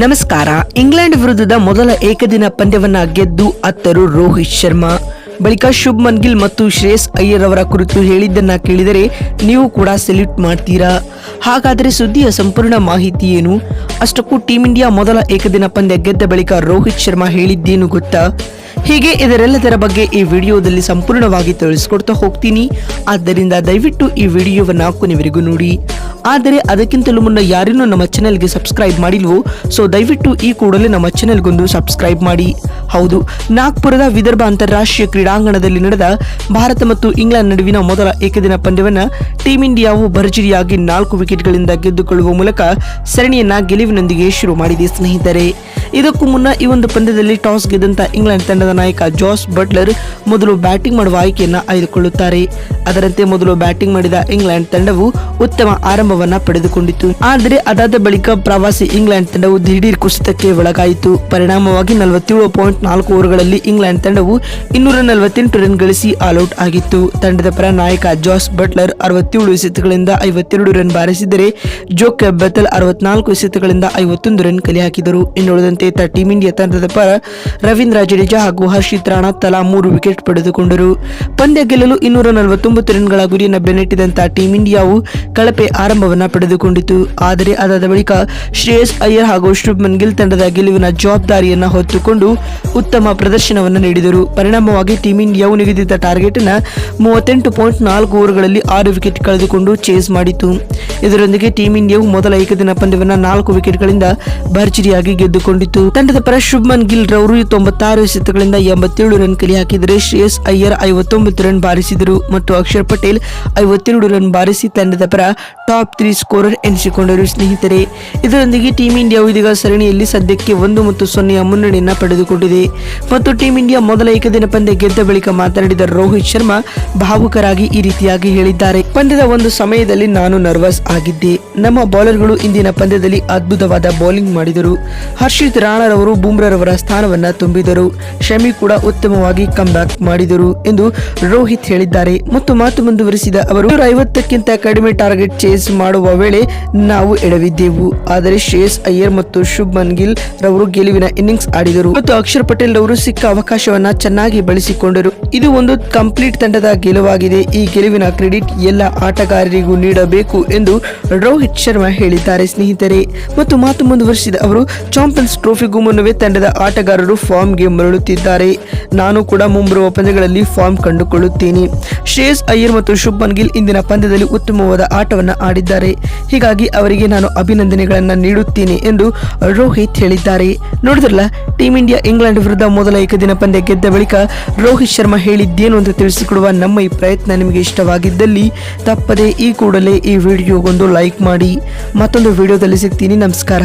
ನಮಸ್ಕಾರ. ಇಂಗ್ಲೆಂಡ್ ವಿರುದ್ಧದ ಮೊದಲ ಏಕದಿನ ಪಂದ್ಯವನ್ನ ಗೆದ್ದು ಅತ್ತರು ರೋಹಿತ್ ಶರ್ಮಾ. ಬಳಿಕ ಶುಭ್ಮನ್ ಗಿಲ್ ಮತ್ತು ಶ್ರೇಯಸ್ ಅಯ್ಯರ್ ಅವರ ಕುರಿತು ಹೇಳಿದ್ದನ್ನ ಕೇಳಿದರೆ ನೀವು ಕೂಡ ಸೆಲ್ಯೂಟ್ ಮಾಡ್ತೀರಾ? ಹಾಗಾದರೆ ಸುದ್ದಿಯ ಸಂಪೂರ್ಣ ಮಾಹಿತಿ ಏನು? ಅಷ್ಟಕ್ಕೂ ಟೀಂ ಇಂಡಿಯಾ ಮೊದಲ ಏಕದಿನ ಪಂದ್ಯ ಗೆದ್ದ ಬಳಿಕ ರೋಹಿತ್ ಶರ್ಮಾ ಹೇಳಿದ್ದೇನು ಗೊತ್ತಾ? ಹೀಗೆ ಇದರೆಲ್ಲದರ ಬಗ್ಗೆ ಈ ವಿಡಿಯೋದಲ್ಲಿ ಸಂಪೂರ್ಣವಾಗಿ ತಿಳಿಸ್ಕೊಡ್ತಾ ಹೋಗ್ತೀನಿ. ಆದ್ದರಿಂದ ದಯವಿಟ್ಟು ಈ ವಿಡಿಯೋವನ್ನು ಕೊನೆವರೆಗೂ ನೋಡಿ. ಆದರೆ ಅದಕ್ಕಿಂತಲೂ ಮುನ್ನ ಯಾರಿನ್ನೂ ನಮ್ಮ ಚಾನೆಲ್ಗೆ ಸಬ್ಸ್ಕ್ರೈಬ್ ಮಾಡಿಲ್ವೋ? ಸೊ ದಯವಿಟ್ಟು ಈ ಕೂಡಲೇ ನಮ್ಮ ಚಾನೆಲ್ಗೊಂದು ಸಬ್ಸ್ಕ್ರೈಬ್ ಮಾಡಿ. ಹೌದು. ನಾಗ್ಪುರದ ವಿದರ್ಭ ಅಂತಾರಾಷ್ಟ್ರೀಯ ಕ್ರೀಡಾಂಗಣದಲ್ಲಿ ನಡೆದ ಭಾರತ ಮತ್ತು ಇಂಗ್ಲೆಂಡ್ ನಡುವಿನ ಮೊದಲ ಏಕದಿನ ಪಂದ್ಯವನ್ನು ಟೀಂ ಇಂಡಿಯಾವು ಭರ್ಜರಿಯಾಗಿ ನಾಲ್ಕು ವಿಕೆಟ್ಗಳಿಂದ ಗೆದ್ದುಕೊಳ್ಳುವ ಮೂಲಕ ಸರಣಿಯನ್ನ ಗೆಲುವಿನೊಂದಿಗೆ ಶುರು ಮಾಡಿದೆ ಸ್ನೇಹಿತರೆ. ಇದಕ್ಕೂ ಮುನ್ನ ಈ ಒಂದು ಪಂದ್ಯದಲ್ಲಿ ಟಾಸ್ ಗೆದ್ದಂತ ಇಂಗ್ಲೆಂಡ್ ತಂಡದ ನಾಯಕ ಜಾಸ್ ಬಟ್ಲರ್ ಮೊದಲು ಬ್ಯಾಟಿಂಗ್ ಮಾಡುವ ಆಯ್ಕೆಯನ್ನು ಆಯ್ದುಕೊಳ್ಳುತ್ತಾರೆ. ಅದರಂತೆ ಮೊದಲು ಬ್ಯಾಟಿಂಗ್ ಮಾಡಿದ ಇಂಗ್ಲೆಂಡ್ ತಂಡವು ಉತ್ತಮ ಆರಂಭವನ್ನ ಪಡೆದುಕೊಂಡಿತು ಆದರೆ ಅದಾದ ಬಳಿಕ ಪ್ರವಾಸಿ ಇಂಗ್ಲೆಂಡ್ ತಂಡವು ದಿಢೀರ್ ಕುಸಿತಕ್ಕೆ ಒಳಗಾಯಿತು. ಪರಿಣಾಮವಾಗಿ ನಲವತ್ತೇಳು ಪಾಯಿಂಟ್ ನಾಲ್ಕು ಓವರ್ಗಳಲ್ಲಿ ಇಂಗ್ಲೆಂಡ್ ತಂಡವು ಇನ್ನೂರ ನಲವತ್ತೆಂಟು ರನ್ ಗಳಿಸಿ ಆಲ್ಔಟ್ ಆಗಿತ್ತು. ತಂಡದ ಪರ ನಾಯಕ ಜಾಸ್ ಬಟ್ಲರ್ ಅರವತ್ತೇಳು ಎಸೆತಗಳಿಂದ ಐವತ್ತೆರಡು ರನ್ ಬಾರಿಸಿದರೆ ಜೋಕ್ ಬೆತಲ್ ಅರವತ್ನಾಲ್ಕು ಎಸೆತಗಳಿಂದ ಐವತ್ತೊಂದು ರನ್ ಕಲೆ ಹಾಕಿದರು ಇನ್ನುಳಿದಂತೆ ಟೀಂ ಇಂಡಿಯಾ ತಂಡದ ಪರ ರವೀಂದ್ರ ಜಡೇಜಾ ಹಾಗೂ ಹರ್ಷಿತ್ ರಾಣಾ ತಲಾ ಮೂರು ವಿಕೆಟ್ ಪಡೆದುಕೊಂಡರು. ಪಂದ್ಯ ಗೆಲ್ಲಲು ಇನ್ನೂರ ನಲವತ್ತೊಂಬತ್ತು ರನ್ಗಳ ಗುರಿಯನ್ನು ಬೆನ್ನಟ್ಟಿದಂತ ಟೀಂ ಇಂಡಿಯಾವು ಕಳಪೆ ಆರಂಭವನ್ನು ಪಡೆದುಕೊಂಡಿತು. ಆದರೆ ಅದಾದ ಬಳಿಕ ಶ್ರೇಯಸ್ ಅಯ್ಯರ್ ಹಾಗೂ ಶುಭ್ಮನ್ ಗಿಲ್ ತಂಡದ ಗೆಲುವಿನ ಜವಾಬ್ದಾರಿಯನ್ನು ಹೊತ್ತುಕೊಂಡು ಉತ್ತಮ ಪ್ರದರ್ಶನವನ್ನು ನೀಡಿದರು. ಪರಿಣಾಮವಾಗಿ ಟೀಂ ಇಂಡಿಯಾವು ನಿಗದಿತ ಟಾರ್ಗೆಟ್ನ ಮೂವತ್ತೆಂಟು ಪಾಯಿಂಟ್ ನಾಲ್ಕು ಓವರ್ಗಳಲ್ಲಿ ಆರು ವಿಕೆಟ್ ಕಳೆದುಕೊಂಡು ಚೇಸ್ ಮಾಡಿತು. ಇದರೊಂದಿಗೆ ಟೀಂ ಇಂಡಿಯಾವು ಮೊದಲ ಏಕದಿನ ಪಂದ್ಯವನ್ನು ನಾಲ್ಕು ವಿಕೆಟ್ಗಳಿಂದ ಭರ್ಜರಿಯಾಗಿ ಗೆದ್ದುಕೊಂಡಿತು. ತಂಡದ ಪರ ಶುಭ್ಮನ್ ಗಿಲ್ ರವರು ತೊಂಬತ್ತಾರು ಎಸೆತಗಳಿಂದ ಎಂಬತ್ತೇಳು ರನ್ ಕಲಿ ಹಾಕಿದರೆ ಶ್ರೇಯಸ್ ಅಯ್ಯರ್ ಐವತ್ತೊಂಬತ್ತು ರನ್ ಬಾರಿಸಿದರು. ಮತ್ತು ಅಕ್ಷರ್ ಪಟೇಲ್ ಐವತ್ತೆರಡು ರನ್ ಬಾರಿಸಿ ತಂಡದ ಪರ ಟಾಪ್ ತ್ರೀ ಸ್ಕೋರರ್ ಎನಿಸಿಕೊಂಡರು ಸ್ನೇಹಿತರೆ. ಇದರೊಂದಿಗೆ ಟೀಂ ಇಂಡಿಯಾವು ಇದೀಗ ಸರಣಿಯಲ್ಲಿ ಸದ್ಯಕ್ಕೆ ಒಂದು ಮತ್ತು ಸೊನ್ನೆಯ ಮುನ್ನಡೆಯನ್ನು ಪಡೆದುಕೊಂಡಿದೆ. ಮತ್ತು ಟೀಂ ಇಂಡಿಯಾ ಮೊದಲ ಏಕದಿನ ಪಂದ್ಯ ಗೆದ್ದ ಬಳಿಕ ಮಾತನಾಡಿದ ರೋಹಿತ್ ಶರ್ಮಾ ಭಾವುಕರಾಗಿ ಈ ರೀತಿಯಾಗಿ ಹೇಳಿದ್ದಾರೆ. ಪಂದ್ಯದ ಒಂದು ಸಮಯದಲ್ಲಿ ನಾನು ನರ್ವಸ್ ಆಗಿದ್ದೆ. ನಮ್ಮ ಬೌಲರ್ಗಳು ಇಂದಿನ ಪಂದ್ಯದಲ್ಲಿ ಅದ್ಭುತವಾದ ಬೌಲಿಂಗ್ ಮಾಡಿದರು. ಹರ್ಷಿತ್ ರಾಣರವರು ಬುಮ್ರಾರವರ ಸ್ಥಾನವನ್ನ ತುಂಬಿದರು. ಶಮಿ ಕೂಡ ಉತ್ತಮವಾಗಿ ಬ್ಯಾಕ್ ಮಾಡಿದರು ಎಂದು ರೋಹಿತ್ ಹೇಳಿದ್ದಾರೆ. ಮತ್ತು ಮಾತು ಮುಂದುವರಿಸಿದ ಅವರು ಐವತ್ತಕ್ಕಿಂತ ಕಡಿಮೆ ಟಾರ್ಗೆಟ್ ಚೇಸ್ ಮಾಡುವ ವೇಳೆ ನಾವು ಎಡವಿದ್ದೆವು. ಆದರೆ ಶ್ರೇಯಸ್ ಅಯ್ಯರ್ ಮತ್ತು ಶುಭ್ಮನ್ ಗಿಲ್ ರವರು ಗೆಲುವಿನ ಇನ್ನಿಂಗ್ಸ್ ಆಡಿದರು. ಮತ್ತು ಅಕ್ಷರ್ ಪಟೇಲ್ ಅವರು ಸಿಕ್ಕ ಅವಕಾಶವನ್ನ ಚೆನ್ನಾಗಿ ಬಳಸಿಕೊಂಡರು. ಇದು ಒಂದು ಕಂಪ್ಲೀಟ್ ತಂಡದ ಗೆಲುವಾಗಿದೆ. ಈ ಗೆಲುವಿನ ಕ್ರೆಡಿಟ್ ಎಲ್ಲ ಆಟಗಾರರಿಗೂ ನೀಡಬೇಕು ಎಂದು ರೋಹಿತ್ ಶರ್ಮಾ ಹೇಳಿದ್ದಾರೆ ಸ್ನೇಹಿತರೆ. ಮತ್ತು ಮಾತು ಮುಂದುವರಿಸಿದ ಅವರು, ಚಾಂಪಿಯನ್ಸ್ ಟ್ರೋಫಿಗೂ ಮುನ್ನವೇ ತಂಡದ ಆಟಗಾರರು ಫಾರ್ಮ್ಗೆ ಮರಳುತ್ತಿದ್ದಾರೆ. ನಾನು ಕೂಡ ಮುಂಬರುವ ಪಂದ್ಯಗಳಲ್ಲಿ ಫಾರ್ಮ್ ಕಂಡುಕೊಳ್ಳುತ್ತೇನೆ. ಶ್ರೇಯಸ್ ಅಯ್ಯರ್ ಮತ್ತು ಶುಭನ್ ಗಿಲ್ ಇಂದಿನ ಪಂದ್ಯದಲ್ಲಿ ಉತ್ತಮವಾದ ಆಟವನ್ನು ಆಡಿದ್ದಾರೆ. ಹೀಗಾಗಿ ಅವರಿಗೆ ನಾನು ಅಭಿನಂದನೆಗಳನ್ನ ನೀಡುತ್ತೇನೆ ಎಂದು ರೋಹಿತ್ ಹೇಳಿದ್ದಾರೆ. ನೋಡಿದ್ರಲ್ಲ, ಟೀಂ ಇಂಡಿಯಾ ಇಂಗ್ಲೆಂಡ್ ವಿರುದ್ಧ ಮೊದಲ ಏಕದಿನ ಪಂದ್ಯ ಗೆದ್ದ ಬಳಿಕ ರೋಹಿತ್ ಶರ್ಮಾ ಹೇಳಿದ್ದೇನು ಅಂತ ತಿಳಿಸಿಕೊಡುವ ನಮ್ಮ ಈ ಪ್ರಯತ್ನ ನಿಮಗೆ ಇಷ್ಟವಾಗಿದ್ದಲ್ಲಿ ತಪ್ಪದೆ ಈ ಕೂಡಲೇ ಈ ವಿಡಿಯೋಗೊಂದು ಲೈಕ್ ಮಾಡಿ ಮತ್ತೊಂದು ವಿಡಿಯೋದಲ್ಲಿ ಸಿಗ್ತೀನಿ. ನಮಸ್ಕಾರ.